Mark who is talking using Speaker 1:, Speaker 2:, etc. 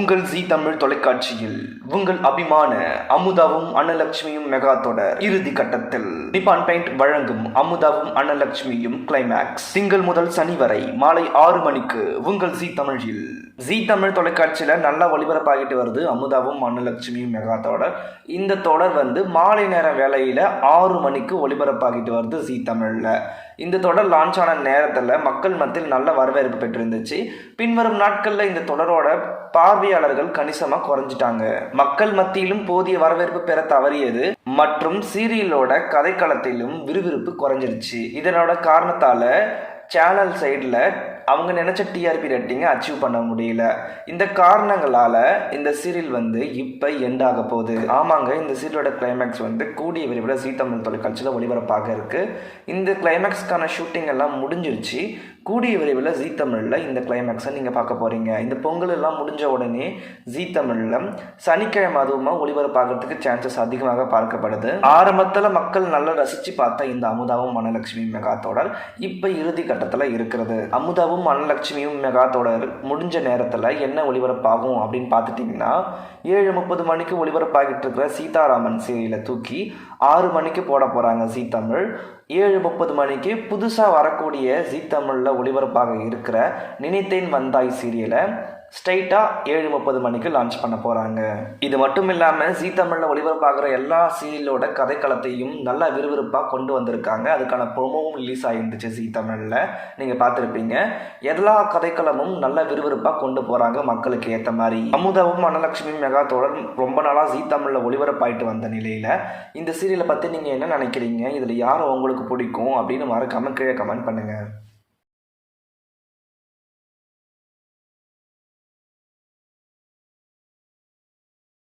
Speaker 1: உங்கள் ஜி தமிழ் தொலைக்காட்சியில் உங்கள் அபிமான அமுதாவும் அன்னலட்சுமியும் மெகா தொடர் இறுதி கட்டத்தில் நிப்பான் பெயிண்ட் வழங்கும் அமுதாவும் அன்னலட்சுமியும் கிளைமேக்ஸ் திங்கள் முதல் சனி வரை மாலை ஆறு மணிக்கு உங்கள் ஜி தமிழில். ஜி தமிழ் தொலைக்காட்சியில் நல்லா ஒளிபரப்பாகிட்டு வருது அமுதாவும் அன்னலட்சுமியும் மெகா தொடர். இந்த தொடர் வந்து மாலை நேர வேளையில் ஆறு மணிக்கு ஒளிபரப்பாகிட்டு வருது ஜி தமிழில். இந்த தொடர் லான்ச் ஆன நேரத்தில் மக்கள் மத்தியில் நல்ல வரவேற்பு பெற்றிருந்துச்சு. பின்வரும் நாட்களில் இந்த தொடரோட பார்வையாளர்கள் கணிசமாக குறைஞ்சிட்டாங்க. மக்கள் மத்தியிலும் போதிய வரவேற்பு பெற தவறியது மற்றும் சீரியலோட கதைக்களத்திலும் விறுவிறுப்பு குறைஞ்சிருச்சு. இதனோட காரணத்தால சேனல் சைடில் அவங்க நினச்ச டிஆர்பி ரேட்டிங்கை அச்சீவ் பண்ண முடியல. இந்த காரணங்களால் இந்த சீரியல் வந்து இப்போ எண்ட் ஆக போகுது. ஆமாங்க இந்த சீரியலோட கிளைமேக்ஸ் வந்து கூடிய விரைவில் சீ தமிழ் தொலைக்காட்சியில் ஒளிபரப்பாக இருக்குது இந்த கிளைமேக்ஸ்க்கான ஷூட்டிங் எல்லாம் முடிஞ்சிருச்சு. கூடிய விரைவில் ஜீ தமிழில் இந்த கிளைமேக்ஸை நீங்கள் பார்க்க போகிறீங்க இந்த பொங்கல் எல்லாம் முடிஞ்ச உடனே ஜீ தமிழில் சனிக்கிழமை அதுவுமா ஒளிபரப்பாகிறதுக்கு சான்சஸ் அதிகமாக பார்க்கப்படுது. ஆரம்பத்தில் மக்கள் நல்லா ரசித்து பார்த்த இந்த அமுதாவும் மனலட்சுமி மெகா தொடர் இப்போ இறுதி கட்டத்தில் இருக்கிறது. அமுதாவும் மனலட்சுமியும் மெகா தொடர் முடிஞ்ச நேரத்தில் என்ன ஒளிபரப்பாகும் அப்படின்னு பார்த்துட்டிங்கன்னா ஏழு முப்பது மணிக்கு ஒளிபரப்பாகிட்டு இருக்கிற சீதாராமன் சீரியலை தூக்கி ஆறு மணிக்கு போட போகிறாங்க ஜீ தமிழ். ஏழு முப்பது மணிக்கு புதுசாக வரக்கூடிய ஜீ தமிழில் ஒளிபரப்பாக இருக்கிற நினைத்தேன் வந்தாய் சீரியலை ஸ்ட்ரைட்டாக ஏழு முப்பது மணிக்கு லான்ச் பண்ண போகிறாங்க இது மட்டும் இல்லாமல் ஜீ தமிழில் ஒளிபரப்பாகிற எல்லா சீரியலோட கதைக்களத்தையும் நல்லா விறுவிறுப்பாக கொண்டு வந்திருக்காங்க. அதுக்கான ப்ரொமோவும் ரிலீஸ் ஆகிருந்துச்சு ஜீ தமிழில். நீங்கள் பார்த்துருப்பீங்க. எல்லா கதைக்களமும் நல்லா விறுவிறுப்பாக கொண்டு போகிறாங்க மக்களுக்கு ஏற்ற மாதிரி. அமுதாவும் அன்னலட்சுமி மெகா தொடர் ரொம்ப நாளாக ஜீ தமிழில் ஒளிபரப்பாயிட்டு வந்த நிலையில் இந்த சீரியலை பற்றி நீங்கள் என்ன நினைக்கிறீங்க? இதில் யார் உங்களுக்கு பிடிக்கும்? அப்படின்னு மறக்காமல் கீழே கமெண்ட் பண்ணுங்கள்